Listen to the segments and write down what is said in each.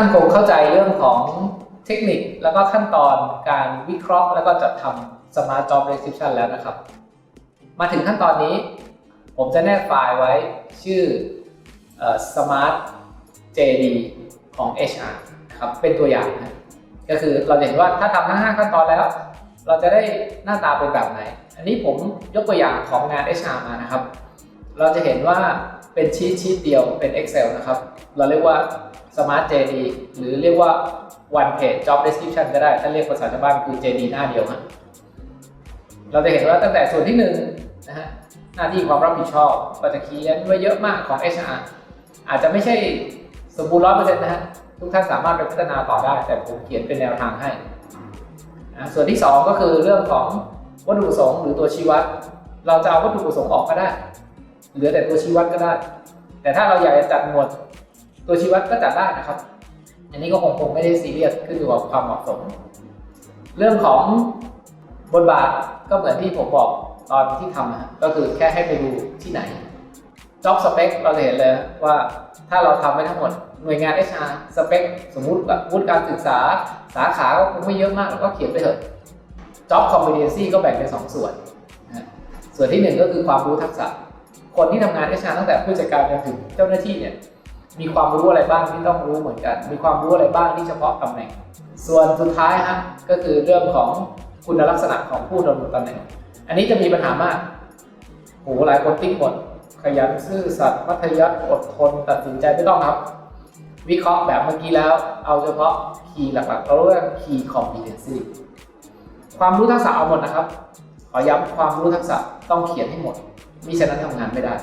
ท่านคงเข้าใจเรื่องของเทคนิคแล้วก็ขั้นตอนการวิเคราะห์ แล้วก็จัดทำ Smart Job Description แล้วนะครับ มาถึงขั้นตอนนี้ ผมจะแนบไฟล์ไว้ชื่ออ Smart JD ของ HR นะครับเป็นตัวอย่างนะก็คือเราเห็นว่าถ้าทำทั้ง 5 ขั้นตอนแล้ว เราจะได้หน้าตาเป็นแบบไหน อันนี้ผมยกตัวอย่างของงาน HR มานะครับ เราจะเห็นว่าเป็นชีตชีตเดียวเป็น Excel นะครับ เราเรียกว่า Smart JD หรือเรียกว่า One Page Job Description ก็ได้ ถ้าเรียกภาษาชาวบ้านคือ JD หน้าเดียวฮะเราจะเห็นว่าตั้งแต่ส่วนที่1นงนะฮะหน้าที่ความรับผิดชอบก็จะเขียนไว้เยอะมากของ HR อาจจะไม่ใช่สมบูรณ์ร้อยเปอร์เซ็นต์นะฮะทุกท่านสามารถไปพัฒนาต่อได้ แต่ผมเขียนเป็นแนวทางให้อ่าส่วนที่ 2 ก็คือเรื่องของวัตถุประสงค์หรือตัวชี้วัด เราจะเอาวัตถุประสงค์ออกก็ได้ เหลือแต่ตัวชี้วัดก็ได้ แต่ถ้าเราอยากจะจัดหมวด ตัวชี้วัดก็จัดได้นะครับ อันนี้ก็คงคงไม่ได้ซีเรียสขึ้นอยู่กับความเหมาะสม เรื่องของบทบาทก็เหมือนที่ผมบอกตอนที่ทำนะก็คือแค่ให้ไปดูที่ไหน job spec เราจะเห็นเลยว่าถ้าเราทำไว้ทั้งหมดหน่วยงาน HR spec สมมุติวุฒิการศึกษาสาขาก็คงไม่เยอะมากเราก็เขียนไปเถอะ job competency ก็แบ่งเป็นสองส่วนนะส่วนที่หนึ่งก็คือความรู้ทักษะ คนที่ทำงาน HR ตั้งแต่ผู้จัดการจนถึงเจ้าหน้าที่เนี่ย มีความรู้อะไรบ้างที่ต้องรู้เหมือนกัน มีความรู้อะไรบ้างที่เฉพาะตำแหน่ง ส่วนสุดท้ายฮะก็คือเรื่องของคุณลักษณะของผู้ดำรงตำแหน่ง อันนี้จะมีปัญหามากโหหลายคนติ๊กหมด ขยันซื่อสัตย์มัธยัสถอดทน ตัดสินใจไม่ต้องครับ วิเคราะห์แบบเมื่อกี้แล้ว เอาเฉพาะคีย์หลักๆเราเรียกว่า key competency ความรู้ทักษะเอาหมดนะครับ ขอย้ำความรู้ทักษะต้องเขียนให้หมดมิฉะนั้นทำงานไม่ได้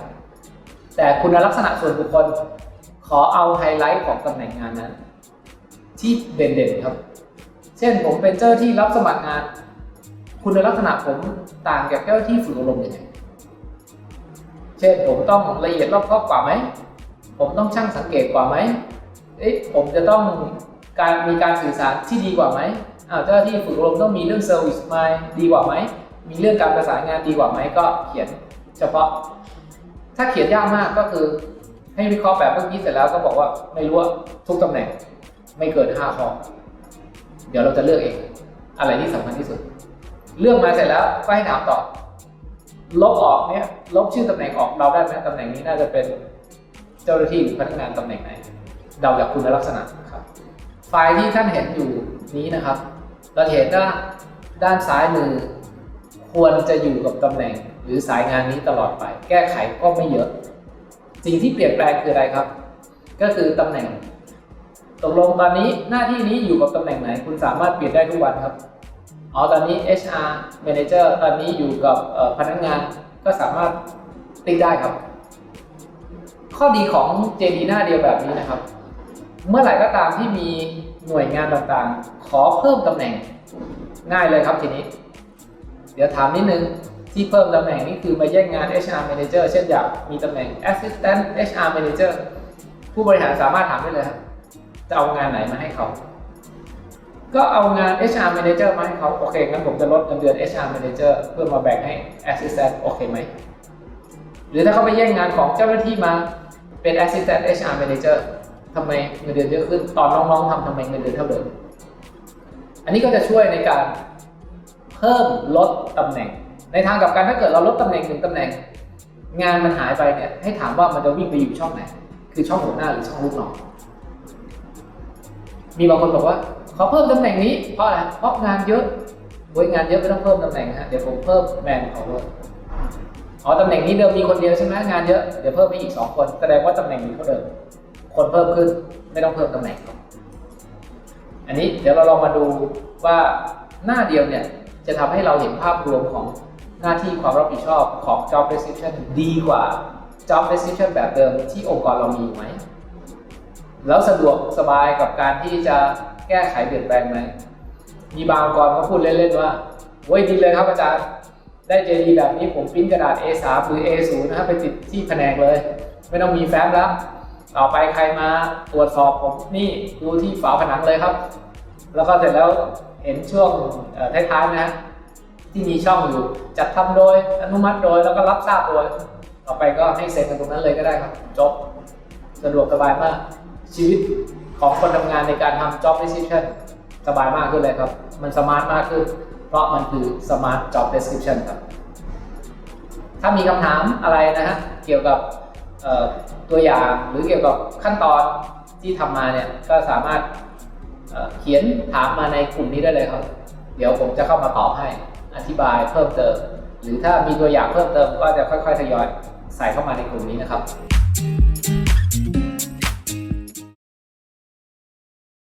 แต่คุณลักษณะส่วนบุคคล ขอเอาไฮไลท์ของตำแหน่งงานนั้น ที่เด่นๆครับ เช่นผมเป็นเจ้าที่รับสมัครงาน คุณลักษณะผมต่างจากเจ้าที่ฝึกอบรมยังไงเช่นผมต้องละเอียดรอบคอบกว่าไหม ผมต้องช่างสังเกตกว่าไหมเอ๊ะผมจะต้องการมีการสื่อสารที่ดีกว่าไหมอ้าวเจ้าหน้าที่ฝึกอบรมต้องมีเรื่องเซอร์วิสมาดีกว่าไหม มีเรื่องการประสานงานดีกว่าไหมก็เขียนเฉพาะ ถ้าเขียนยากมากก็คือ ให้วิเคราะห์แบบเมื่อกี้เสร็จแล้วก็บอกว่าไม่รู้ว่าทุกตำแหน่งไม่เกิน5ข้อเดี๋ยวเราจะเลือกเอง อะไรที่สำคัญที่สุด เลือกมาเสร็จแล้วก็ให้ถามต่อ ลบออกเนี่ยลบชื่อตำแหน่งออกเราได้ไหมตำแหน่งนี้น่าจะเป็นเจ้าหน้าที่หรือพนักงานตำแหน่งไหนเดาจากคุณลักษณะครับ ไฟล์ที่ท่านเห็นอยู่นี้นะครับ เราเห็นว่าด้านซ้ายมือ ควรจะอยู่กับตำแหน่ง หรือสายงานนี้ตลอดไป แก้ไขก็ไม่เยอะ สิ่งที่เปลี่ยนแปลงคืออะไรครับ ก็คือตำแหน่ง ตกลงตอนนี้หน้าที่นี้อยู่กับตำแหน่งไหน คุณสามารถเปลี่ยนได้ทุกวันครับอ๋อตอนนี้ HR Manager ตอนนี้อยู่กับพนักงานก็สามารถติ๊กได้ครับ ข้อดีของ JD หน้าเดียวแบบนี้นะครับ เมื่อไหร่ก็ตามที่มีหน่วยงานต่างๆ ขอเพิ่มตำแหน่งง่ายเลยครับทีนี้ เดี๋ยวถามนิดนึง ที่เพิ่มตำแหน่งนี่คือมาแย่งงาน HR Manager เช่นอยากมีตำแหน่ง Assistant HR Manager ผู้บริหารสามารถถามได้เลยครับจะเอางานไหนมาให้เขา ก็เอางาน HR Manager มาให้เขาโอเคงั้นผมจะลดเงินเดือน HR Manager เพื่อมาแบ่งให้ Assistant โอเคไหม หรือถ้าเขาไปแย่งงานของเจ้าหน้าที่มาเป็น Assistant HR Manager ทำไมเงินเดือนเยอะขึ้น ตอนน้องๆทำทำไมเงินเดือนเท่าเดิม อันนี้ก็จะช่วยในการเพิ่มลดตำแหน่ง ในทางกลับกันถ้าเกิดเราลดตำแหน่งหนึ่งตำแหน่ง งานมันหายไปเนี่ยให้ถามว่ามันจะวิ่งไปอยู่ช่องไหน คือช่องหัวหน้าหรือช่องลูกน้องมีบางคนบอกว่าขอเพิ่มตำแหน่งนี้เพราะอะไรเพราะงานเยอะโอ้ยงานเยอะไม่ต้องเพิ่มตำแหน่งฮะเดี๋ยวผมเพิ่มแมนของเลยอ๋อตำแหน่งนี้เดิมมีคนเดียวใช่ไหมงานเยอะเดี๋ยวเพิ่มไปอีกสองคนแสดงว่าตำแหน่งนี้เท่าเดิม คนเพิ่มขึ้นไม่ต้องเพิ่มตำแหน่ง อันนี้เดี๋ยวเราลองมาดูว่าหน้าเดียวเนี่ยจะทำให้เราเห็นภาพรวมของ หน้าที่ความรับผิดชอบของ job description ดีกว่า job description แบบเดิมที่องค์กรเรามีอยู่ไหม แล้วสะดวกสบายกับการที่จะแก้ไขเปลี่ยนแปลงไหม มีบางองค์กรก็พูดเล่นๆว่าโอ้ยดีเลยครับอาจารย์ ได้เจดีแบบนี้ผมปริ้นกระดาษ A3 หรือ A0 นะครับไปติดที่แผนกเลย ไม่ต้องมีแฟ้มแล้ว ต่อไปใครมาตรวจสอบผมนี่ดูที่ฝาผนังเลยครับ แล้วก็เสร็จแล้วเห็นช่วงท้ายๆนะฮะ ที่มีช่องอยู่ จัดทำโดยอนุมัติโดยแล้วก็รับทราบโดยต่อไปก็ให้เซ็นกันตรงนั้นเลยก็ได้ครับจบสะดวกสบายมากชีวิตของคนทำงานในการทำ job description สบายมากขึ้นเลยครับ มันสมาร์ทมากขึ้น เพราะมันคือ smart job description ครับ ถ้ามีคำถามอะไรนะฮะเกี่ยวกับตัวอย่างหรือเกี่ยวกับขั้นตอนที่ทำมาเนี่ยก็สามารถเเขียนถามมาในกลุ่มนี้ได้เลยครับ เดี๋ยวผมจะเข้ามาตอบให้ ธิบายเพิ่มเติม หรือถ้ามีตัวอย่างเพิ่มเติมก็จะค่อยๆทยอยใส่เข้ามาในกลุ่มนี้นะครับ